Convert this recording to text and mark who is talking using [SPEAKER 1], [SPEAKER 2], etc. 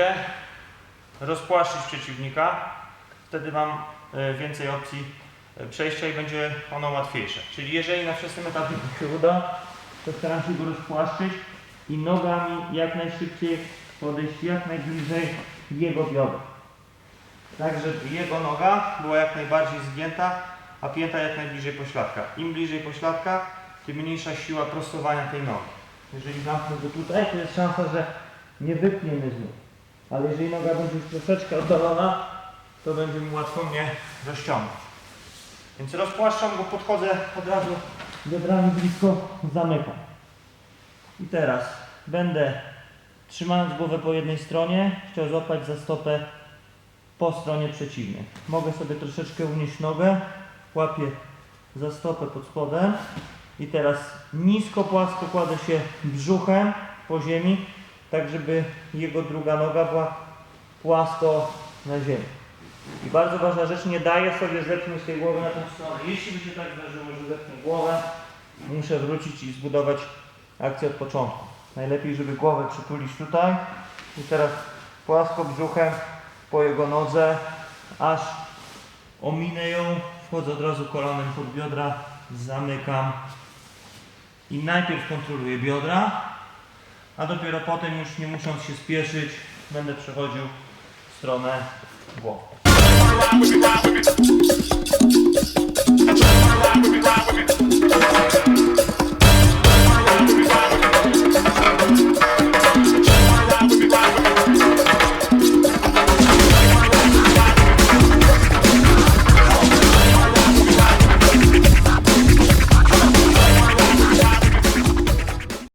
[SPEAKER 1] będzie rozpłaszczyć przeciwnika. Wtedy mam e, więcej opcji e, przejścia i będzie ono łatwiejsze. Czyli jeżeli na wczesnym etapie się uda, to staram się go rozpłaszczyć i nogami jak najszybciej podejść jak najbliżej jego biodra. Tak, żeby jego noga była jak najbardziej zgięta, a pięta jak najbliżej pośladka. Im bliżej pośladka, tym mniejsza siła prostowania tej nogi. Jeżeli zamknę go tutaj, to jest szansa, że nie wypniemy z nóg. Ale jeżeli noga będzie już troszeczkę oddalona, to będzie mi łatwo mnie rozciągnąć. Więc rozpłaszczam go, podchodzę od razu biodrami blisko, zamykam. I teraz będę trzymając głowę po jednej stronie, chciał złapać za stopę po stronie przeciwnej. Mogę sobie troszeczkę unieść nogę, łapię za stopę pod spodem i teraz nisko, płasko kładę się brzuchem po ziemi, tak żeby jego druga noga była płasko na ziemi. I bardzo ważna rzecz, nie daję sobie zepchnąć tej głowy na tę stronę. Jeśli by się tak zdarzyło, że zepnę głowę, muszę wrócić i zbudować akcję od początku. Najlepiej, żeby głowę przytulić tutaj i teraz płasko brzuchem po jego nodze, aż ominę ją, wchodzę od razu kolanem pod biodra, zamykam i najpierw kontroluję biodra, a dopiero potem już nie musząc się spieszyć, będę przechodził w stronę głowy.